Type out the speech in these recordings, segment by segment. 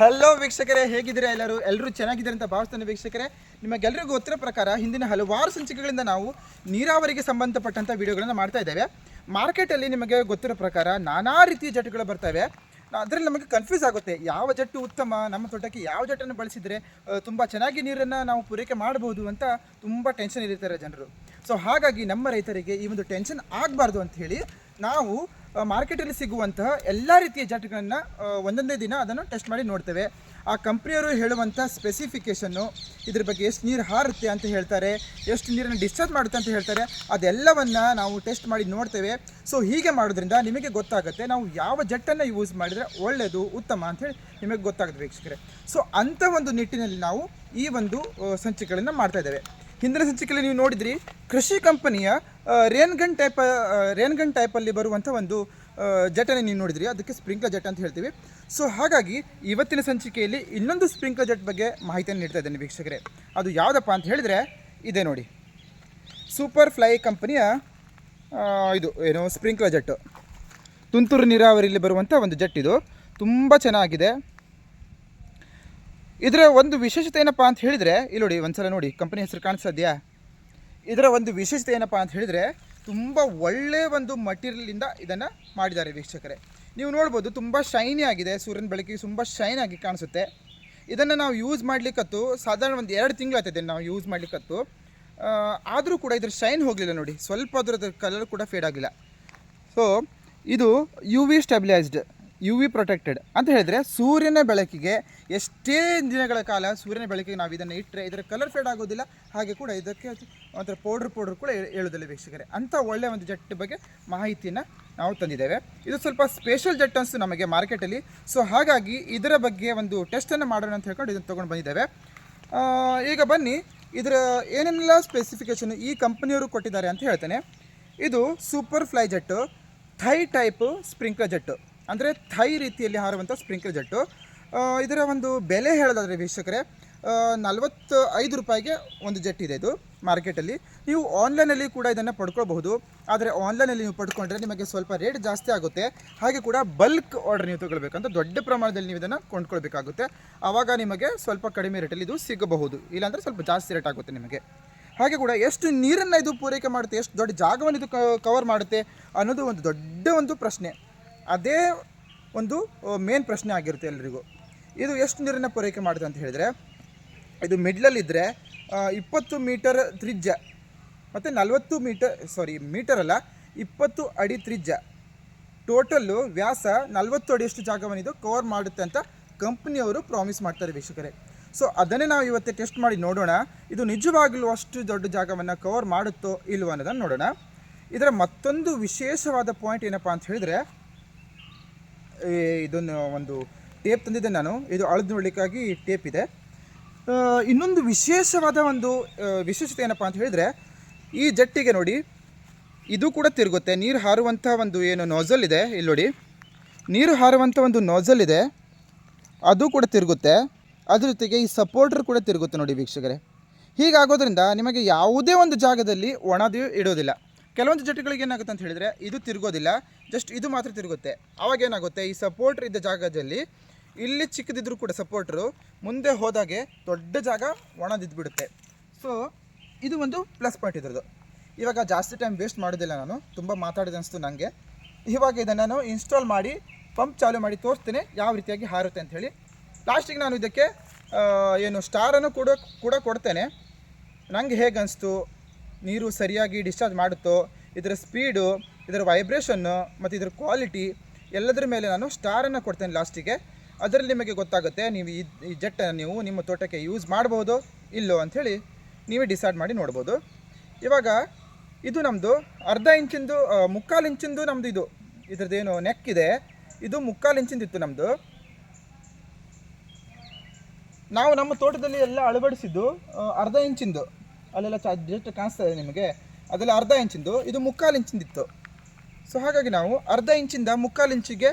Hello ವೀಕ್ಷಕರೇ, ಹೇಗಿದ್ದೀರಾ ಎಲ್ಲರೂ? ಎಲ್ಲರೂ ಚೆನ್ನಾಗಿದ್ದಾರೆ ಅಂತ ಭಾವಿಸ್ತಾನೆ ವೀಕ್ಷಕರೇ. ನಿಮಗೆಲ್ಲರಿಗೂ ಗೊತ್ತಿರೋ ಪ್ರಕಾರ ಹಿಂದಿನ ಹಲವಾರು ಸಂಚಿಕೆಗಳಿಂದ ನಾವು ನೀರಾವರಿಗೆ ಸಂಬಂಧಪಟ್ಟಂಥ ವಿಡಿಯೋಗಳನ್ನು ಮಾಡ್ತಾ ಇದ್ದೇವೆ. ಮಾರ್ಕೆಟಲ್ಲಿ ನಿಮಗೆ ಗೊತ್ತಿರೋ ಪ್ರಕಾರ ನಾನಾ ರೀತಿಯ ಜಟ್ಟುಗಳು ಬರ್ತವೆ. ಅದರಲ್ಲಿ ನಮಗೆ ಕನ್ಫ್ಯೂಸ್ ಆಗುತ್ತೆ. ಯಾವ ಜಟ್ಟು ಉತ್ತಮ? ನಮ್ಮ ತೋಟಕ್ಕೆ ಯಾವ ಜಟ್ಟನ್ನು ಬಳಸಿದರೆ ತುಂಬ ಚೆನ್ನಾಗಿ ನೀರನ್ನು ನಾವು ಪೂರೈಕೆ ಮಾಡಬಹುದು ಅಂತ ತುಂಬ ಟೆನ್ಷನ್ ಇರ್ತಾರೆ ಜನರು. ಸೊ ಹಾಗಾಗಿ ನಮ್ಮ ರೈತರಿಗೆ ಈ ಒಂದು ಟೆನ್ಷನ್ ಆಗಬಾರ್ದು ಅಂತ ಹೇಳಿ ನಾವು ಮಾರ್ಕೆಟಲ್ಲಿ ಸಿಗುವಂತಹ ಎಲ್ಲ ರೀತಿಯ ಜಟ್ಗಳನ್ನು ಒಂದೊಂದೇ ದಿನ ಅದನ್ನು ಟೆಸ್ಟ್ ಮಾಡಿ ನೋಡ್ತೇವೆ. ಆ ಕಂಪ್ನಿಯವರು ಹೇಳುವಂಥ ಸ್ಪೆಸಿಫಿಕೇಷನ್ನು ಇದ್ರ ಬಗ್ಗೆ ಎಷ್ಟು ನೀರು ಹಾರುತ್ತೆ ಅಂತ ಹೇಳ್ತಾರೆ, ಎಷ್ಟು ನೀರನ್ನು ಡಿಸ್ಚಾರ್ಜ್ ಮಾಡುತ್ತೆ ಅಂತ ಹೇಳ್ತಾರೆ, ಅದೆಲ್ಲವನ್ನು ನಾವು ಟೆಸ್ಟ್ ಮಾಡಿ ನೋಡ್ತೇವೆ. ಸೊ ಹೀಗೆ ಮಾಡೋದ್ರಿಂದ ನಿಮಗೆ ಗೊತ್ತಾಗುತ್ತೆ, ನಾವು ಯಾವ ಜಟ್ಟನ್ನು ಯೂಸ್ ಮಾಡಿದರೆ ಒಳ್ಳೆಯದು ಉತ್ತಮ ಅಂಥೇಳಿ ನಿಮಗೆ ಗೊತ್ತಾಗುತ್ತೆ ವೀಕ್ಷಕರೇ. ಸೊ ಅಂಥ ಒಂದು ನಿಟ್ಟಿನಲ್ಲಿ ನಾವು ಈ ಒಂದು ಸಂಚಿಕೆಗಳನ್ನು ಮಾಡ್ತಾ ಇದ್ದೇವೆ. ಹಿಂದಿನ ಸಂಚಿಕೆಯಲ್ಲಿ ನೀವು ನೋಡಿದ್ರಿ, ಕೃಷಿ ಕಂಪನಿಯ ರೇನ್ಗನ್ ಟೈಪ್ ರೇನ್ಗನ್ ಟೈಪಲ್ಲಿ ಬರುವಂಥ ಒಂದು ಜಟನೆ ನೀವು ನೋಡಿದ್ರಿ. ಅದಕ್ಕೆ ಸ್ಪ್ರಿಂಕ್ಲರ್ ಜೆಟ್ ಅಂತ ಹೇಳ್ತೀವಿ. ಸೊ ಹಾಗಾಗಿ ಇವತ್ತಿನ ಸಂಚಿಕೆಯಲ್ಲಿ ಇನ್ನೊಂದು ಸ್ಪ್ರಿಂಕ್ಲರ್ ಜಟ್ ಬಗ್ಗೆ ಮಾಹಿತಿಯನ್ನು ನೀಡ್ತಾ ಇದ್ದೇನೆ ವೀಕ್ಷಕರೇ. ಅದು ಯಾವುದಪ್ಪ ಅಂತ ಹೇಳಿದರೆ, ಇದೆ ನೋಡಿ. ಸೂಪರ್ ಫ್ಲೈ ಕಂಪನಿಯ ಇದು ಏನು ಸ್ಪ್ರಿಂಕ್ಲರ್ ಜಟ್ ತುಂತುರು ನೀರಾವರಿಯಲ್ಲಿ ಬರುವಂಥ ಒಂದು ಜಟ್ ಇದು. ತುಂಬ ಚೆನ್ನಾಗಿದೆ. ಇದರ ಒಂದು ವಿಶೇಷತೆ ಏನಪ್ಪ ಅಂತ ಹೇಳಿದರೆ ಇಲ್ಲಿ ನೋಡಿ ಒಂದ್ಸಲ ನೋಡಿ ಕಂಪನಿ ಹೆಸರು ಕಾಣಿಸೋದ್ಯಾ ಇದರ ಒಂದು ವಿಶೇಷತೆ ಏನಪ್ಪ ಅಂತ ಹೇಳಿದರೆ, ತುಂಬ ಒಳ್ಳೆಯ ಒಂದು ಮಟೀರಿಯಲಿಂದ ಇದನ್ನು ಮಾಡಿದ್ದಾರೆ ವೀಕ್ಷಕರೇ. ನೀವು ನೋಡ್ಬೋದು, ತುಂಬ ಶೈನಿ ಆಗಿದೆ, ಸೂರ್ಯನ ಬೆಳಕಿಗೆ ತುಂಬ ಶೈನ್ ಆಗಿ ಕಾಣಿಸುತ್ತೆ. ಇದನ್ನು ನಾವು ಯೂಸ್ ಮಾಡಲಿಕ್ಕತ್ತು, ಸಾಧಾರಣ ಒಂದು ಎರಡು ತಿಂಗಳು ತಿಂಗಳಾಗ್ತದೆ ನಾವು ಯೂಸ್ ಮಾಡಲಿಕ್ಕತ್ತು. ಆದರೂ ಕೂಡ ಇದ್ರ ಶೈನ್ ಹೋಗಲಿಲ್ಲ ನೋಡಿ, ಸ್ವಲ್ಪ ಅದರದ್ದು ಕಲರ್ ಕೂಡ ಫೇಡ್ ಆಗಲಿಲ್ಲ. ಸೊ ಇದು U V stabilised U V protected ಅಂತ ಹೇಳಿದರೆ ಸೂರ್ಯನ ಬೆಳಕಿಗೆ ಎಷ್ಟೇ ದಿನಗಳ ಕಾಲ ಸೂರ್ಯನ ಬೆಳಕಿಗೆ ನಾವು ಇದನ್ನು ಇಟ್ಟರೆ ಇದರ ಕಲರ್ ಫೇಡ್ ಆಗೋದಿಲ್ಲ. ಹಾಗೆ ಕೂಡ ಇದಕ್ಕೆ ಒಂಥರ ಪೌಡ್ರ್ ಪೌಡ್ರ್ ಕೂಡ ಹೇಳ- ಹೇಳೋದಿಲ್ಲ ವೀಕ್ಷಕರೇ. ಅಂಥ ಒಳ್ಳೆಯ ಒಂದು ಜಟ್ ಬಗ್ಗೆ ಮಾಹಿತಿಯನ್ನು ನಾವು ತಂದಿದ್ದೇವೆ. ಇದು ಸ್ವಲ್ಪ ಸ್ಪೆಷಲ್ ಜೆಟ್ ಅನಿಸ್ತು ನಮಗೆ ಮಾರ್ಕೆಟಲ್ಲಿ ಸೊ ಹಾಗಾಗಿ ಇದರ ಬಗ್ಗೆ ಒಂದು ಟೆಸ್ಟನ್ನು ಮಾಡೋಣ ಅಂತ ಹೇಳ್ಕೊಂಡು ಇದನ್ನು ತೊಗೊಂಡು ಬಂದಿದ್ದೇವೆ. ಈಗ ಬನ್ನಿ, ಇದರ ಏನೇನೆಲ್ಲ ಸ್ಪೆಸಿಫಿಕೇಷನ್ ಈ ಕಂಪನಿಯವರು ಕೊಟ್ಟಿದ್ದಾರೆ ಅಂತ ಹೇಳ್ತೇನೆ. ಇದು super fly jet Thai type sprinkler jet ಅಂದರೆ ಥೈ ರೀತಿಯಲ್ಲಿ ಹಾರುವಂಥ ಸ್ಪ್ರಿಂಕ್ಲರ್ ಜೆಟ್ಟು. ಇದರ ಒಂದು ಬೆಲೆ ಹೇಳೋದಾದರೆ ವೀಕ್ಷಕರೇ ನಲವತ್ತು ಐದು ರೂಪಾಯಿಗೆ ಒಂದು ಜೆಟ್ ಇದೆ ಇದು ಮಾರ್ಕೆಟಲ್ಲಿ ನೀವು ಆನ್ಲೈನಲ್ಲಿ ಕೂಡ ಇದನ್ನು ಪಡ್ಕೊಳ್ಬಹುದು. ಆದರೆ ಆನ್ಲೈನಲ್ಲಿ ನೀವು ಪಡ್ಕೊಂಡ್ರೆ ನಿಮಗೆ ಸ್ವಲ್ಪ ರೇಟ್ ಜಾಸ್ತಿ ಆಗುತ್ತೆ. ಹಾಗೆ ಕೂಡ ಬಲ್ಕ್ ಆರ್ಡರ್ ನೀವು ತಗೊಳ್ಬೇಕಂತ ದೊಡ್ಡ ಪ್ರಮಾಣದಲ್ಲಿ ನೀವು ಇದನ್ನು ಕೊಂಡ್ಕೊಳ್ಬೇಕಾಗುತ್ತೆ. ಆವಾಗ ನಿಮಗೆ ಸ್ವಲ್ಪ ಕಡಿಮೆ ರೇಟಲ್ಲಿ ಇದು ಸಿಗಬಹುದು. ಇಲ್ಲಾಂದರೆ ಸ್ವಲ್ಪ ಜಾಸ್ತಿ ರೇಟ್ ಆಗುತ್ತೆ ನಿಮಗೆ. ಹಾಗೆ ಕೂಡ ಎಷ್ಟು ನೀರನ್ನು ಇದು ಪೂರೈಕೆ ಮಾಡುತ್ತೆ, ಎಷ್ಟು ದೊಡ್ಡ ಜಾಗವನ್ನು ಇದು ಕವರ್ ಮಾಡುತ್ತೆ ಅನ್ನೋದು ಒಂದು ದೊಡ್ಡ ಒಂದು ಪ್ರಶ್ನೆ. ಅದೇ ಒಂದು ಮೇನ್ ಪ್ರಶ್ನೆ ಆಗಿರುತ್ತೆ ಎಲ್ಲರಿಗೂ ಇದು ಎಷ್ಟು ನೀರನ್ನು ಪೂರೈಕೆ ಮಾಡಿದೆ ಅಂತ ಹೇಳಿದರೆ, ಇದು ಮಿಡ್ಲಲ್ಲಿದ್ದರೆ ಇಪ್ಪತ್ತು ಮೀಟರ್ ತ್ರಿಜ್ಯ ಮತ್ತು ನಲವತ್ತು ಮೀಟರ್ ಸಾರಿ ಮೀಟರ್ ಅಲ್ಲ, ಇಪ್ಪತ್ತು ಅಡಿ ತ್ರಿಜ್ಯ. ಟೋಟಲ್ಲು ವ್ಯಾಸ ನಲವತ್ತು ಅಡಿಯಷ್ಟು ಜಾಗವನ್ನು ಇದು ಕವರ್ ಮಾಡುತ್ತೆ ಅಂತ ಕಂಪ್ನಿಯವರು ಪ್ರಾಮಿಸ್ ಮಾಡ್ತಾರೆ ವೀಕ್ಷಕರೇ. ಸೊ ಅದನ್ನೇ ನಾವು ಇವತ್ತೇ ಟೆಸ್ಟ್ ಮಾಡಿ ನೋಡೋಣ, ಇದು ನಿಜವಾಗಲೂ ಅಷ್ಟು ದೊಡ್ಡ ಜಾಗವನ್ನು ಕವರ್ ಮಾಡುತ್ತೋ ಇಲ್ವೋ ಅನ್ನೋದನ್ನು ನೋಡೋಣ. ಇದರ ಮತ್ತೊಂದು ವಿಶೇಷವಾದ ಪಾಯಿಂಟ್ ಏನಪ್ಪಾ ಅಂತ ಹೇಳಿದರೆ ಇದನ್ನು ಒಂದು ಟೇಪ್ ತಂದಿದ್ದೆ ನಾನು. ಇದು ಅಳದು ನೋಡಲಿಕ್ಕಾಗಿ ಟೇಪ್ ಇದೆ. ಇನ್ನೊಂದು ವಿಶೇಷವಾದ ಒಂದು ವಿಶೇಷತೆ ಏನಪ್ಪ ಅಂತ ಹೇಳಿದ್ರೆ, ಈ ಜಟ್ಟಿಗೆ ನೋಡಿ, ಇದು ಕೂಡ ತಿರುಗುತ್ತೆ. ನೀರು ಹಾರುವಂಥ ಒಂದು ಏನು ನೋಜಲ್ ಇದೆ, ಇಲ್ಲಿ ನೋಡಿ. ನೀರು ಹಾರುವಂಥ ಒಂದು ನೋಜಲ್ ಇದೆ. ಅದು ಕೂಡ ತಿರುಗುತ್ತೆ. ಅದ್ರ ಜೊತೆಗೆ ಈ ಸಪೋರ್ಟರ್ ಕೂಡ ತಿರುಗುತ್ತೆ ನೋಡಿ ವೀಕ್ಷಕರೇ. ಹೀಗಾಗೋದ್ರಿಂದ ನಿಮಗೆ ಯಾವುದೇ ಒಂದು ಜಾಗದಲ್ಲಿ ಒಣದು ಇಡೋದಿಲ್ಲ. ಕೆಲವೊಂದು ಜಟ್ಟಿಗಳಿಗೆ ಏನಾಗುತ್ತೆ ಅಂತ ಹೇಳಿದರೆ, ಇದು ತಿರುಗೋದಿಲ್ಲ ಜಸ್ಟ್ ಇದು ಮಾತ್ರ ತಿರುಗುತ್ತೆ. ಆವಾಗ ಏನಾಗುತ್ತೆ, ಈ ಸಪೋರ್ಟ್ರ್ ಇದ್ದ ಜಾಗದಲ್ಲಿ ಇಲ್ಲಿ ಚಿಕ್ಕದಿದ್ರೂ ಕೂಡ ಸಪೋರ್ಟ್ರು ಮುಂದೆ ಹೋದಾಗೆ ದೊಡ್ಡ ಜಾಗ ಒಣದಿದ್ದುಬಿಡುತ್ತೆ ಸೊ ಇದು ಒಂದು ಪ್ಲಸ್ ಪಾಯಿಂಟ್ ಇದ್ರದ್ದು. ಇವಾಗ ಜಾಸ್ತಿ ಟೈಮ್ ವೇಸ್ಟ್ ಮಾಡೋದಿಲ್ಲ ನಾನು, ತುಂಬ ಮಾತಾಡಿದೆ ಅನಿಸ್ತು ನನಗೆ ಇವಾಗ ಇದನ್ನು ನಾನು ಇನ್ಸ್ಟಾಲ್ ಮಾಡಿ ಪಂಪ್ ಚಾಲು ಮಾಡಿ ತೋರಿಸ್ತೇನೆ ಯಾವ ರೀತಿಯಾಗಿ ಹಾರುತ್ತೆ ಅಂತ ಹೇಳಿ. ಲಾಸ್ಟಿಗೆ ನಾನು ಇದಕ್ಕೆ ಏನು ಸ್ಟಾರನ್ನು ಕೂಡ ಕೂಡ ಕೊಡ್ತೇನೆ. ನನಗೆ ಹೇಗೆ ಅನಿಸ್ತು ನೀರು ಸರಿಯಾಗಿ ಡಿಸ್ಚಾರ್ಜ್ ಮಾಡುತ್ತೋ, ಇದರ ಸ್ಪೀಡು ಇದರ ವೈಬ್ರೇಷನ್ನು ಮತ್ತು ಇದರ ಕ್ವಾಲಿಟಿ ಎಲ್ಲದರ ಮೇಲೆ ನಾನು ಸ್ಟಾರನ್ನು ಕೊಡ್ತೇನೆ ಲಾಸ್ಟಿಗೆ ಅದರಲ್ಲಿ ನಿಮಗೆ ಗೊತ್ತಾಗುತ್ತೆ, ನೀವು ಈ ಜೆಟ್ಟನ್ನು ನೀವು ನಿಮ್ಮ ತೋಟಕ್ಕೆ ಯೂಸ್ ಮಾಡ್ಬೋದು, ಇಲ್ಲೋ ಅಂಥೇಳಿ ನೀವೇ ಡಿಸೈಡ್ ಮಾಡಿ ನೋಡ್ಬೋದು. ಇವಾಗ ಇದು ನಮ್ಮದು ಅರ್ಧ ಇಂಚಿಂದು ಮುಕ್ಕಾಲು ಇಂಚಿಂದು ನಮ್ಮದು ಇದು. ಇದ್ರದ್ದೇನು ನೆಕ್ ಇದೆ. ಇದು ಮುಕ್ಕಾಲು ಇಂಚಿಂದು ಇತ್ತು ನಮ್ಮದು ನಾವು ನಮ್ಮ ತೋಟದಲ್ಲಿ ಎಲ್ಲ ಅಳವಡಿಸಿದ್ದು ಅರ್ಧ ಇಂಚಿಂದು. ಅಲ್ಲೆಲ್ಲ ಜಸ್ಟ್ ಕಾಣಿಸ್ತಾ ಇದೆ ನಿಮಗೆ. ಅದೆಲ್ಲ ಅರ್ಧ ಇಂಚಿಂದು, ಇದು ಮುಕ್ಕಾಲು ಇಂಚಿಂದಿತ್ತು. ಸೊ ಹಾಗಾಗಿ ನಾವು ಅರ್ಧ ಇಂಚಿಂದ ಮುಕ್ಕಾಲು ಇಂಚಿಗೆ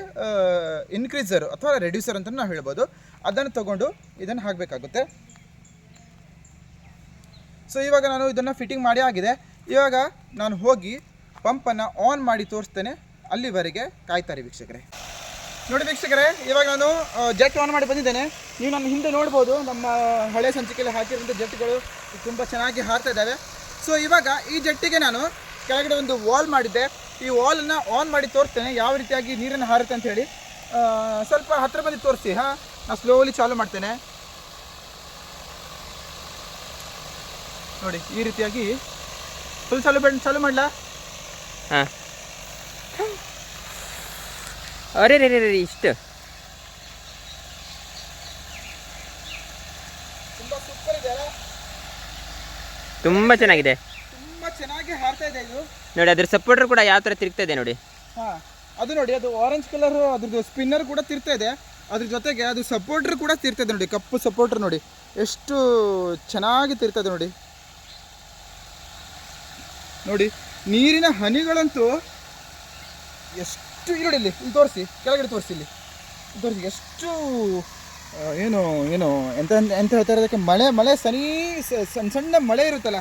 ಇನ್ಕ್ರೀಸರ್ ಅಥವಾ ರೆಡ್ಯೂಸರ್ ಅಂತ ನಾವು ಹೇಳ್ಬೋದು. ಅದನ್ನು ತಗೊಂಡು ಇದನ್ನು ಹಾಕಬೇಕಾಗುತ್ತೆ. ಸೊ ಇವಾಗ ನಾನು ಇದನ್ನು ಫಿಟ್ಟಿಂಗ್ ಮಾಡಿ ಆಗಿದೆ. ಇವಾಗ ನಾನು ಹೋಗಿ ಪಂಪನ್ನು ಆನ್ ಮಾಡಿ ತೋರಿಸ್ತೇನೆ. ಅಲ್ಲಿವರೆಗೆ ಕಾಯ್ತಾರೆ ವೀಕ್ಷಕರೇ. ನೋಡಿ ವೀಕ್ಷಕರೇ, ಇವಾಗ ನಾನು ಜೆಟ್ ಆನ್ ಮಾಡಿ ಬಂದಿದ್ದೇನೆ. ನೀವು ನನ್ನ ಹಿಂದೆ ನೋಡ್ಬೋದು, ನಮ್ಮ ಹಳೆ ಸಂಚಿಕೆಯಲ್ಲಿ ಹಾಕಿರುವಂಥ ಜೆಟ್ಗಳು ತುಂಬ ಚೆನ್ನಾಗಿ ಹಾರ್ತಾ ಇದ್ದಾವೆ. ಸೊ ಇವಾಗ ಈ ಜಟ್ಟಿಗೆ ನಾನು ಕೆಳಗಡೆ ಒಂದು ವಾಲ್ ಮಾಡಿದ್ದೆ. ಈ ವಾಲನ್ನು ಆನ್ ಮಾಡಿ ತೋರಿಸ್ತೇನೆ, ಯಾವ ರೀತಿಯಾಗಿ ನೀರನ್ನು ಹಾರುತ್ತೆ ಅಂತ ಹೇಳಿ. ಸ್ವಲ್ಪ ಹತ್ತಿರ ಬಂದು ತೋರಿಸಿ, ಹಾಂ? ನಾನು ಸ್ಲೋಲಿ ಚಾಲು ಮಾಡ್ತೇನೆ. ನೋಡಿ, ಈ ರೀತಿಯಾಗಿ ಫುಲ್ ಚಾಲು ಬೇಡ ಚಾಲು ಮಾಡಲಾ? ಹಾಂ. ಅರೆ ರೇ ಇಷ್ಟು ತುಂಬ ಸೂಪರ್ ಇದೆ ಅಲ್ಲ ತುಂಬ ಚೆನ್ನಾಗಿದೆ. ತುಂಬ ಚೆನ್ನಾಗಿ ಹಾರ್ತಾ ಇದೆ ಇದು. ನೋಡಿ ಅದ್ರ ಸಪೋರ್ಟರ್ ಕೂಡ ಯಾವ ಥರ ತಿರುಗ್ತಾ ಇದೆ ನೋಡಿ. ಹಾ ಅದು ನೋಡಿ ಅದು ಆರೆಂಜ್ ಕಲರ್ ಅದ್ರದ್ದು ಸ್ಪಿನ್ನರ್ ಕೂಡ ತಿರ್ತಾ ಇದೆ. ಅದ್ರ ಜೊತೆಗೆ ಅದು ಸಪೋರ್ಟರ್ ಕೂಡ ತಿರ್ತಾ ಇದೆ ನೋಡಿ ಕಪ್ಪು ಸಪೋರ್ಟರ್ ನೋಡಿ. ಎಷ್ಟು ಚೆನ್ನಾಗಿ ತಿರ್ತಾ ಇದೆ ನೋಡಿ. ನೋಡಿ ನೀರಿನ ಹನಿಗಳಂತೂ ಎಷ್ಟು ಇಲ್ಲಿ ನೋಡಿ ಇಲ್ಲಿ ಇಲ್ಲಿ ತೋರಿಸಿ ಕೆಳಗಡೆ ತೋರಿಸಿ ಇಲ್ಲಿ. ತೋರಿಸಿ ಎಷ್ಟು ಏನು ಏನು ಎಂತ ಎಂತ ಹೇಳ್ತಾರೆ ಅದಕ್ಕೆ ಮಳೆ ಮಳೆ ಸನಿ ಸಣ್ಣ ಸಣ್ಣ ಮಳೆ ಇರುತ್ತಲ್ಲ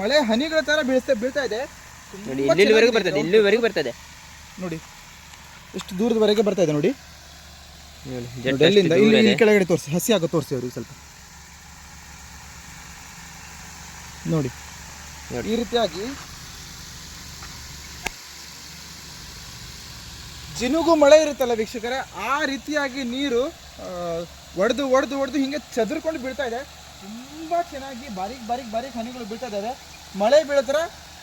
ಮಳೆ ಹನಿಗಳ ಥರ ಬೀಳ್ತಾ ಬೀಳ್ತಾ ಇದೆ. ನೋಡಿ ಇಲ್ಲಿವರೆಗೂ ಬರ್ತದೆ. ಇಲ್ಲಿವರೆಗೂ ಬರ್ತದೆ. ನೋಡಿ ಎಷ್ಟು ದೂರದವರೆಗೆ ಬರ್ತಾ ಇದೆ ನೋಡಿ. ಎಲ್ಲಿಂದ ಇಲ್ಲಿ ಕೆಳಗಡೆ ತೋರಿಸಿ ಹಸಿ ಆಗೋ ತೋರಿಸಿ ಅವ್ರಿಗೆ ಸ್ವಲ್ಪ. ನೋಡಿ ನೋಡಿ. ಈ ರೀತಿಯಾಗಿ ಜಿನುಗು ಮಳೆ ಇರುತ್ತಲ್ಲ ವೀಕ್ಷಕರೇ ಆ ರೀತಿಯಾಗಿ ನೀರು ಒಡೆದು ಒಡೆದು ಒಡೆದು ಹಿಂಗೆ ಚದುರ್ಕೊಂಡು ಬೀಳ್ತಾ ಇದೆ. ತುಂಬ ಚೆನ್ನಾಗಿ ಬಾರೀಕ್ ಬಾರೀಕ್ ಬಾರೀಕ್ ಹನಿಗಳು ಬೀಳ್ತಾ ಇದ್ದಾವೆ ಮಳೆ ಬೀಳೋ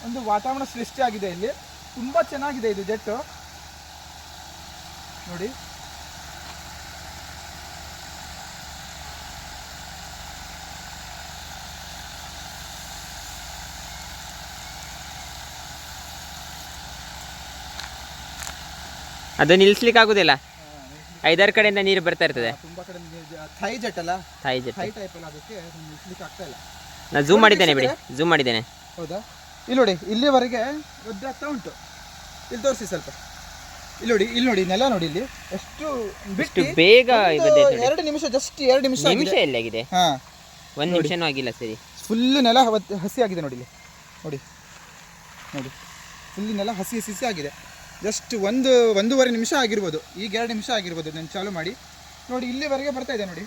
ಒಂದು ವಾತಾವರಣ ಸೃಷ್ಟಿಯಾಗಿದೆ ಇಲ್ಲಿ. ತುಂಬ ಚೆನ್ನಾಗಿದೆ ಇದು ಜೆಟ್ಟು. ನೋಡಿ. ಅದು ನಿಲ್ಲಿಸ್ಲಿಕ್ಕೆ ಆಗುದಿಲ್ಲ ಐದಾರು ಕಡೆಯಿಂದ ನೀರು ಬರ್ತಾ ಇರ್ತದೆ. ತುಂಬಾ ಕಡೆ ಥೈ ಜೆಟ್ ಅಲ್ಲ? Thai jet. ಥೈ ಟೈಪ್ ಅಲ್ಲ ಅದಕ್ಕೆ ನಿಲ್ಲಿಸ್ಲಿಕ್ಕೆ ಆಗ್ತಾ ಇಲ್ಲ. ನಾನು ಝೂಮ್ ಮಾಡಿದ್ದೇನೆ ಬಿಡಿ. ಝೂಮ್ ಮಾಡಿದ್ದೇನೆ. ಹೌದಾ? ಇಲ್ಲಿ ನೋಡಿ ಇಲ್ಲಿವರೆಗೆ ಒದ್ದೆ ಆಗ್ತಾ ಉಂಟು. ಇಲ್ಲಿ ತೋರಿಸಿ ಸ್ವಲ್ಪ. ಇಲ್ಲಿ ನೋಡಿ ಇಲ್ಲಿ ನೋಡಿ ನೆಲ ನೋಡಿ ಇಲ್ಲಿ. ಎಷ್ಟು ಬಿಟ್ಟು. ಬೇಗ ಎರಡು ನಿಮಿಷ ಜಸ್ಟ್ ಎರಡು ನಿಮಿಷ ನಿಮಿಷ ಎಲ್ಲಾಗಿದೆ ಹಾ. ಒಂದು ನಿಮಿಷನೂ ಆಗಿಲ್ಲ ಸರಿ. ಫುಲ್ ನೆಲ ಹಸಿ ಆಗಿದೆ ನೋಡಿ ಇಲ್ಲಿ. ನೋಡಿ. ನೋಡಿ. ಫುಲ್ ನೆಲ ಹಸಿ ಹಸಿ ಹಸಿ ಆಗಿದೆ. ಜಸ್ಟ್ ಒಂದು ಒಂದೂವರೆ ನಿಮಿಷ ಆಗಿರ್ಬೋದು. ಈಗ ಎರಡು ನಿಮಿಷ ಆಗಿರ್ಬೋದು ನಾನು ಚಾಲು ಮಾಡಿ. ನೋಡಿ ಇಲ್ಲಿವರೆಗೆ ಬರ್ತಾ ಇದೆ ನೋಡಿ.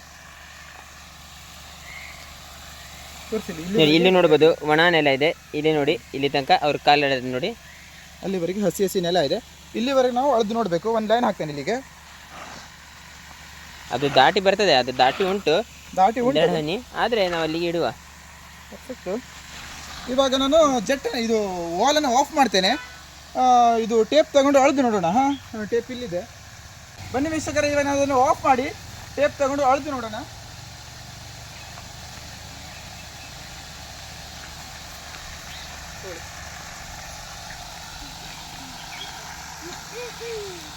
ತೋರಿಸಿ ಇಲ್ಲಿ. ನೋಡ್ಬೋದು ಒಣ ನೆಲ ಇದೆ. ಇಲ್ಲಿ ನೋಡಿ ಇಲ್ಲಿ ತನಕ ಅವ್ರ ಕಾಲು ಎಳೆದು ನೋಡಿ. ಅಲ್ಲಿವರೆಗೆ ಹಸಿ ಹಸಿ ನೆಲ ಇದೆ. ಇಲ್ಲಿವರೆಗೆ ನಾವು ಅಳ್ದು ನೋಡಬೇಕು. ಒಂದು ಲೈನ್ ಹಾಕ್ತೇನೆ ಇಲ್ಲಿಗೆ. ಅದು ದಾಟಿ ಬರ್ತದೆ. ಅದು ದಾಟಿ ಉಂಟು. ದಾಟಿ ಉಂಟು. ಹನಿ. ಆದರೆ ನಾವು ಅಲ್ಲಿಗೆ ಇಡುವ. ಇವಾಗ ನಾನು ಜೆಟ್ ಇದು ವಾಲನ್ನು ಆಫ್ ಮಾಡ್ತೇನೆ. ಇದು ಟೇಪ್ ತಗೊಂಡು ಅಳ್ದು ನೋಡೋಣ ಹಾಂ? ಟೇಪ್ ಇಲ್ಲಿದೆ. ಬನ್ನಿ ವೀಕ್ಷಕರ ಇವಾಗ ನಾನು ಅದನ್ನು ಆಫ್ ಮಾಡಿ ಟೇಪ್ ತಗೊಂಡು ಅಳ್ದು ನೋಡೋಣ.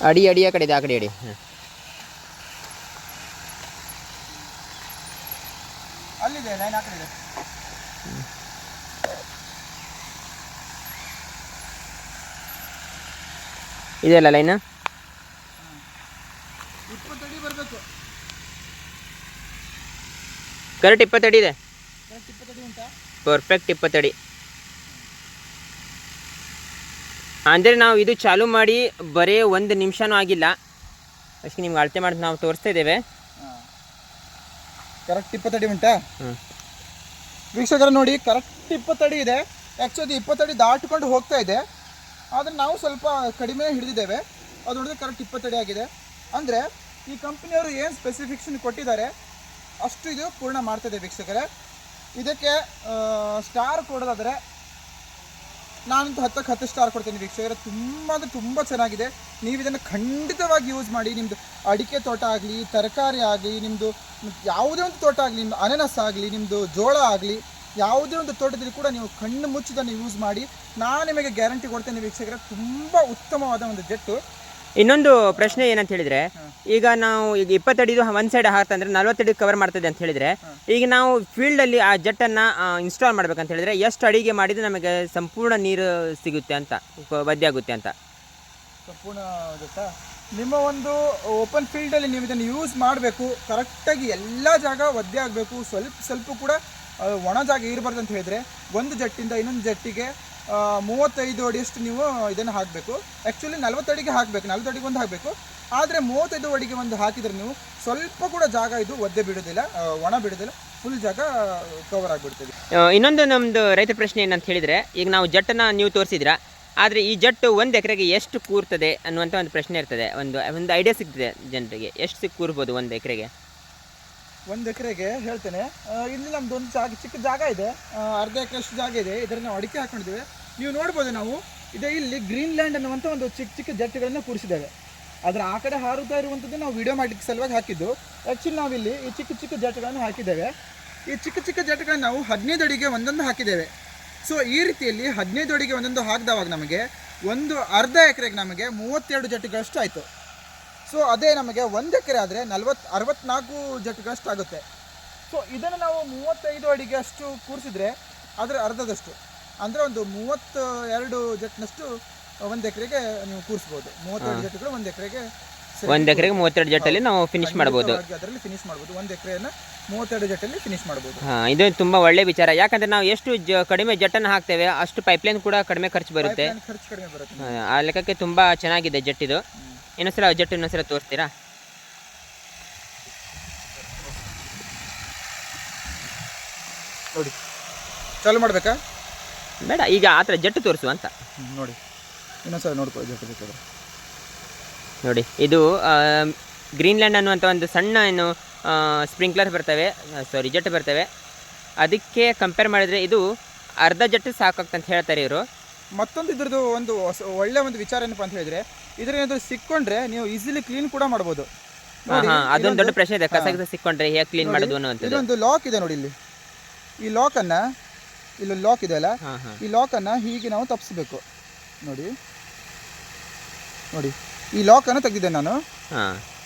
ಅಡಿ ಅಡಿ ಆ ಕಡೆ ಇದೆ ಆ ಕಡೆ ಅಡಿ. ಅಲ್ಲಿದೆ ಲೈನ್ ಆ ಕಡೆ ಇದೆ. ಇದೆಯಲ್ಲ ಲೈನ್ ಕರೆಕ್ಟ್ ಇಪ್ಪತ್ತಡಿ ಇದೆ. ಪರ್ಫೆಕ್ಟ್ ಇಪ್ಪತ್ತಡಿ ಅಂದರೆ ನಾವು ಇದು ಚಾಲು ಮಾಡಿ ಬರೀ ಒಂದು ನಿಮಿಷನೂ ಆಗಿಲ್ಲ. ಅಷ್ಟೇ ನಿಮ್ಗೆ ಅಳತೆ ಮಾಡಿ ನಾವು ತೋರಿಸ್ತಾ ಇದ್ದೇವೆ. ಕರೆಕ್ಟ್ ಇಪ್ಪತ್ತಡಿ ಉಂಟಾ? ವೀಕ್ಷಕರ ನೋಡಿ ಕರೆಕ್ಟ್ ಇಪ್ಪತ್ತಡಿ ಇದೆ. ಆ್ಯಕ್ಚುಲಿ ಇಪ್ಪತ್ತಡಿ ದಾಟಿಕೊಂಡು ಹೋಗ್ತಾ ಇದೆ. ಆದರೆ ನಾವು ಸ್ವಲ್ಪ ಕಡಿಮೆ ಹಿಡಿದಿದ್ದೇವೆ. ಅದು ನೋಡಿದ್ರೆ ಕರೆಕ್ಟ್ ಇಪ್ಪತ್ತಡಿ ಆಗಿದೆ. ಅಂದರೆ ಈ ಕಂಪ್ನಿಯವರು ಏನು ಸ್ಪೆಸಿಫಿಕ್ಷನ್ ಕೊಟ್ಟಿದ್ದಾರೆ, ಅಷ್ಟು ಇದು ಪೂರ್ಣ ಮಾಡ್ತದೆ ವೀಕ್ಷಕರೇ. ಇದಕ್ಕೆ ಸ್ಟಾರ್ ಕೊಡೋದಾದರೆ ನಾನಂತೂ ಹತ್ತಕ್ಕೆ ಹತ್ತು ಸ್ಟಾರ್ ಕೊಡ್ತೀನಿ ವೀಕ್ಷಕರೇ. ತುಂಬ ಅಂದರೆ ತುಂಬ ಚೆನ್ನಾಗಿದೆ. ನೀವು ಇದನ್ನು ಖಂಡಿತವಾಗಿ ಯೂಸ್ ಮಾಡಿ. ನಿಮ್ಮದು ಅಡಿಕೆ ತೋಟ ಆಗಲಿ, ತರಕಾರಿ ಆಗಲಿ ನಿಮ್ಮದು ಯಾವುದೇ ಒಂದು ತೋಟ ಆಗಲಿ ನಿಮ್ಮದು ಅನನಸ್ ಆಗಲಿ ನಿಮ್ಮದು ಜೋಳ ಆಗಲಿ ಯಾವುದೇ ಒಂದು ತೋಟದಲ್ಲಿ ಕೂಡ ನೀವು ಕಣ್ಣು ಮುಚ್ಚಿದನ್ನು ಯೂಸ್ ಮಾಡಿ ನಾನು ನಿಮಗೆ ಗ್ಯಾರಂಟಿ ಕೊಡ್ತೇನೆ ವೀಕ್ಷಕರ ತುಂಬ ಉತ್ತಮವಾದ ಒಂದು ಜೆಟ್ಟು. ಇನ್ನೊಂದು ಪ್ರಶ್ನೆ ಏನಂತ ಹೇಳಿದ್ರೆ ಈಗ ನಾವು ಈಗ ಇಪ್ಪತ್ತಡಿದು ಒಂದು ಸೈಡ್ ಹಾಕ್ತಂದ್ರೆ ನಲ್ವತ್ತಡಿ ಕವರ್ ಮಾಡ್ತದೆ ಅಂತ ಹೇಳಿದ್ರೆ ಈಗ ನಾವು ಫೀಲ್ಡಲ್ಲಿ ಆ ಜೆಟ್ಟನ್ನು ಇನ್ಸ್ಟಾಲ್ ಮಾಡ್ಬೇಕಂತ ಹೇಳಿದ್ರೆ ಎಷ್ಟು ಅಡಿಗೆ ಮಾಡಿದ್ರೆ ನಮಗೆ ಸಂಪೂರ್ಣ ನೀರು ಸಿಗುತ್ತೆ ಅಂತ ವದ್ದೆ ಆಗುತ್ತೆ ಅಂತ? ಸಂಪೂರ್ಣ ಗೊತ್ತಾ? ನಿಮ್ಮ ಒಂದು ಓಪನ್ ಫೀಲ್ಡಲ್ಲಿ ನೀವು ಇದನ್ನು ಯೂಸ್ ಮಾಡಬೇಕು ಕರೆಕ್ಟಾಗಿ ಎಲ್ಲ ಜಾಗ ಒದ್ದೆ ಆಗಬೇಕು ಸ್ವಲ್ಪ ಸ್ವಲ್ಪ ಕೂಡ ಒಣ ಜಾಗ ಇರಬಾರ್ದು ಅಂತ ಹೇಳಿದ್ರೆ ಒಂದು ಜಟ್ಟಿಂದ ಇನ್ನೊಂದು ಜಟ್ಟಿಗೆ ಮೂವತ್ತೈದು ಅಡಿಯಷ್ಟು ನೀವು ಇದನ್ನು ಹಾಕಬೇಕು. ಆ್ಯಕ್ಚುಲಿ ನಲ್ವತ್ತು ಅಡಿಗೆ ಹಾಕಬೇಕು, ನಲ್ವತ್ತು ಅಡಿಗೆ ಒಂದು ಹಾಕಬೇಕು. ಆದರೆ ಮೂವತ್ತೈದು ಅಡಿಗೆ ಒಂದು ಹಾಕಿದರೆ ನೀವು ಸ್ವಲ್ಪ ಕೂಡ ಜಾಗ ಇದು ಒದ್ದೆ ಬಿಡೋದಿಲ್ಲ ಒಣ ಬಿಡೋದಿಲ್ಲ ಫುಲ್ ಜಾಗ ಕವರ್ ಆಗಿಬಿಡ್ತದೆ. ಇನ್ನೊಂದು ನಮ್ಮದು ರೈತ ಪ್ರಶ್ನೆ ಏನಂತ ಹೇಳಿದರೆ, ಈಗ ನಾವು ಜಟ್ಟನ್ನು ನೀವು ತೋರಿಸಿದ್ರಾ, ಆದರೆ ಈ ಜಟ್ಟು ಒಂದು ಎಕರೆಗೆ ಎಷ್ಟು ಕೂರ್ತದೆ ಅನ್ನುವಂಥ ಒಂದು ಪ್ರಶ್ನೆ ಇರ್ತದೆ. ಒಂದು ಒಂದು ಐಡಿಯಾ ಸಿಗ್ತದೆ ಜನರಿಗೆ. ಎಷ್ಟು ಕೂರ್ಬೋದು ಒಂದು ಎಕರೆಗೆ? ಒಂದು ಎಕರೆಗೆ ಹೇಳ್ತೇನೆ. ಇಲ್ಲಿ ನಮ್ದು ಒಂದು ಜಾಗ, ಚಿಕ್ಕ ಜಾಗ ಇದೆ. ಅರ್ಧ ಎಕರೆಷ್ಟು ಜಾಗ ಇದೆ. ಇದರಲ್ಲಿ ನಾವು ಅಡಿಕೆ ಹಾಕೊಂಡಿದ್ದೇವೆ. ನೀವು ನೋಡ್ಬೋದು ನಾವು, ಇದೆ ಇಲ್ಲಿ ಗ್ರೀನ್ ಲ್ಯಾಂಡ್ ಅನ್ನುವಂಥ ಒಂದು ಚಿಕ್ಕ ಚಿಕ್ಕ ಜಟ್ಟಿಗಳನ್ನು ಕೂರಿಸಿದ್ದೇವೆ. ಅದರ ಆ ಕಡೆ ಹಾರುತ್ತಾ ಇರುವಂಥದ್ದು ನಾವು ವಿಡಿಯೋ ಮಾಡಲಿಕ್ಕೆ ಸಲುವಾಗಿ ಹಾಕಿದ್ದು. ಆ್ಯಕ್ಚುಲಿ ನಾವಿಲ್ಲಿ ಈ ಚಿಕ್ಕ ಚಿಕ್ಕ ಜಟ್ಟುಗಳನ್ನು ಹಾಕಿದ್ದೇವೆ. ಈ ಚಿಕ್ಕ ಚಿಕ್ಕ ಜಟ್ಟುಗಳನ್ನು ನಾವು ಹದಿನೈದು ಅಡಿಗೆ ಒಂದೊಂದು ಹಾಕಿದ್ದೇವೆ. ಸೊ ಈ ರೀತಿಯಲ್ಲಿ ಹದಿನೈದು ಅಡಿಗೆ ಒಂದೊಂದು ಹಾಕಿದವಾಗ ನಮಗೆ ಒಂದು ಅರ್ಧ ಎಕರೆಗೆ ನಮಗೆ ಮೂವತ್ತೆರಡು ಜಟ್ಟುಗಳಷ್ಟು ಆಯಿತು. ಸೊ ಅದೇ ನಮಗೆ ಒಂದು ಎಕರೆ ಆದರೆ ನಲ್ವತ್ತು ಅರವತ್ನಾಲ್ಕು ಜಟ್ಗಳಷ್ಟು ಆಗುತ್ತೆ ಸೊ ಇದನ್ನು ನಾವು ಮೂವತ್ತೈದು ಅಡಿಗೆ ಅಷ್ಟು ಕೂರಿಸಿದ್ರೆ ಅದರ ಅರ್ಧದಷ್ಟು. ಅಂದರೆ ಒಂದು ಮೂವತ್ತ ಎರಡು ಜಟ್ನಷ್ಟು ಒಂದು ಎಕರೆಗೆ ನೀವು ಕೂರಿಸ್ಬೋದು. ಮೂವತ್ತೆರಡು ಜಟ್ಗಳು ಒಂದು ಎಕರೆಗೆ ಒಂದು ಎಕರೆಗೆ ಮೂವತ್ತೆರಡು ಜಟ್ಟಲ್ಲಿ ನಾವು ಫಿನಿಶ್ ಮಾಡ್ಬೋದು. ಅದರಲ್ಲಿ ಫಿನಿಶ್ ಮಾಡ್ಬೋದು. ಒಂದು ಎಕರೆಯನ್ನು ಮೂವತ್ತೆರಡು ಜಟ್ಟಲ್ಲಿ ಫಿನಿಶ್ ಮಾಡ್ಬೋದು. ಹಾಂ ಇದು ತುಂಬ ಒಳ್ಳೆ ವಿಚಾರ. ಯಾಕಂದರೆ ನಾವು ಎಷ್ಟು ಜ ಕಡಿಮೆ ಜಟ್ಟನ್ನು ಹಾಕ್ತೇವೆ ಅಷ್ಟು ಪೈಪ್ಲೈನ್ ಕೂಡ ಕಡಿಮೆ ಖರ್ಚು ಬರುತ್ತೆ. ಖರ್ಚು ಕಡಿಮೆ ಬರುತ್ತೆ. ಆ, ಆ ಲೆಕ್ಕಕ್ಕೆ ತುಂಬ ಚೆನ್ನಾಗಿದೆ ಜಟ್ಟಿದು. ಇನ್ನೊಂದ್ಸಲ ಜಟ್ಟು ಇನ್ನೊಂದ್ಸಲ ತೋರಿಸ್ತೀರಾ? ನೋಡಿ. ಚಾಲು ಮಾಡಬೇಕಾ? ಬೇಡ ಈಗ ಆ ಥರ ಜಟ್ಟು ತೋರಿಸು ಅಂತ. ನೋಡಿ. ಇನ್ನೊಂದ್ಸಲ ನೋಡ್ಕೊಳ್ಳಿ ಜಟ್ಟು ಬೇಕಾದ್ರೆ ನೋಡಿ ಇದು ಗ್ರೀನ್ಲ್ಯಾಂಡ್ ಅನ್ನುವಂಥ ಒಂದು ಸಣ್ಣ ಏನು ಸ್ಪ್ರಿಂಕ್ಲರ್ ಬರ್ತವೆ ಸಾರಿ ಜಟ್ಟು ಬರ್ತವೆ. ಅದಕ್ಕೆ ಕಂಪೇರ್ ಮಾಡಿದರೆ ಇದು ಅರ್ಧ ಜಟ್ಟು ಸಾಕಾಗ್ತಂತ ಹೇಳ್ತಾರೆ ಇವರು. ಮತ್ತೊಂದು ಇದ್ರದ್ದು ಒಂದು ಹೊಸ- ಒಳ್ಳೆ ಒಂದು ವಿಚಾರ ಏನಪ್ಪ ಅಂತ ಹೇಳಿದ್ರೆ ಇದ್ರೇನಾದ್ರು ಸಿಕ್ಕೊಂಡ್ರೆ ನೀವು ಈಸಿಲಿ ಕ್ಲೀನ್ ಕೂಡ ಮಾಡಬಹುದು ನೋಡಿ, ಅದೊಂದು ದೊಡ್ಡ ಪ್ರಶ್ನೆ ಇದೆ. ಕಸ ಗಿಸ ಸಿಕ್ಕೊಂಡ್ರೆ ಹೇಗೆ ಕ್ಲೀನ್ ಮಾಡೋದು ಅನ್ನುವಂಥದ್ದು. ಇದೊಂದು ಲಾಕ್ ಇದೆ ನೋಡಿ ಇಲ್ಲಿ. ಈ ಲಾಕನ್ನ ಇಲ್ಲಿ ಲಾಕ್ ಇದೆ ಅಲ್ಲ? ಈ ಲಾಕ್ ಲಾಕನ್ನು ಹೀಗೆ ನಾವು ತಪ್ಪಿಸ್ಬೇಕು ನೋಡಿ. ನೋಡಿ ಈ ಲಾಕನ್ನು ತೆಗೆದಿದ್ದೆ ನಾನು.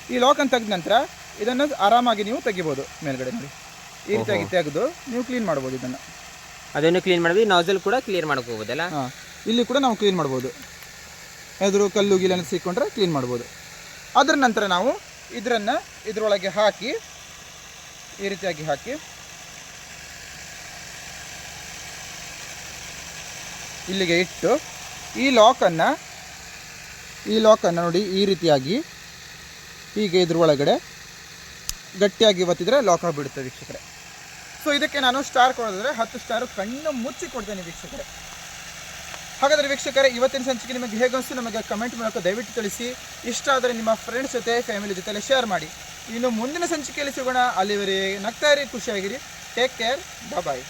ಈ ಈ ಅನ್ನು ತೆಗೆದ ನಂತರ ಇದನ್ನು ಆರಾಮಾಗಿ ನೀವು ತೆಗಿಬೋದು ಮೇಲ್ಗಡೆ ನೋಡಿ. ಈ ರೀತಿಯಾಗಿ ತೆಗೆದು ನೀವು ಕ್ಲೀನ್ ಮಾಡಬಹುದು ಇದನ್ನು. ಅದನ್ನು ಕ್ಲೀನ್ ಮಾಡಿದ್ವಿ ನಾಜಲ್ ಕೂಡ ಕ್ಲಿಯರ್ ಮಾಡಕ್ ಹೋಗೋದಲ್ಲ ಹಾಂ. ಇಲ್ಲಿ ಕೂಡ ನಾವು ಕ್ಲೀನ್ ಮಾಡ್ಬೋದು. ಎದುರು ಕಲ್ಲು ಗಿಲನ್ನು ಸಿಕ್ಕೊಂಡ್ರೆ ಕ್ಲೀನ್ ಮಾಡ್ಬೋದು. ಅದರ ನಂತರ ನಾವು ಇದರನ್ನು ಇದರೊಳಗೆ ಹಾಕಿ, ಈ ರೀತಿಯಾಗಿ ಹಾಕಿ, ಇಲ್ಲಿಗೆ ಇಟ್ಟು, ಈ ಲಾಕನ್ನು ಈ ಲಾಕನ್ನು ನೋಡಿ ಈ ರೀತಿಯಾಗಿ ಹೀಗೆ ಇದ್ರ ಗಟ್ಟಿಯಾಗಿ ಒತ್ತಿದ್ರೆ ಲಾಕ್ ಆಗಿಬಿಡುತ್ತೆ ವೀಕ್ಷಕರೇ. ಸೊ ಇದಕ್ಕೆ ನಾನು ಸ್ಟಾರ್ ಕೊಡೋದಾದರೆ ಹತ್ತು ಸ್ಟಾರು ಕಣ್ಣು ಮುಚ್ಚಿ ಕೊಡ್ತೇನೆ ವೀಕ್ಷಕರೇ. ಹಾಗಾದರೆ ವೀಕ್ಷಕರೇ, ಇವತ್ತಿನ ಸಂಚಿಕೆ ನಿಮಗೆ ಹೇಗೆ ಅನಿಸ್ತು ನಮಗೆ ಕಮೆಂಟ್ ಮೂಲಕ ದಯವಿಟ್ಟು ತಿಳಿಸಿ. ಇಷ್ಟ ಆದರೆ ನಿಮ್ಮ ಫ್ರೆಂಡ್ಸ್ ಜೊತೆ ಫ್ಯಾಮಿಲಿ ಜೊತೆಲೆ ಶೇರ್ ಮಾಡಿ. ಇನ್ನು ಮುಂದಿನ ಸಂಚಿಕೆಯಲ್ಲಿ ಸಿಗೋಣ. ಅಲ್ಲಿವರೆಗೆ ನಗ್ತಾ ಇರಿ, ಖುಷಿಯಾಗಿರಿ. Take care bye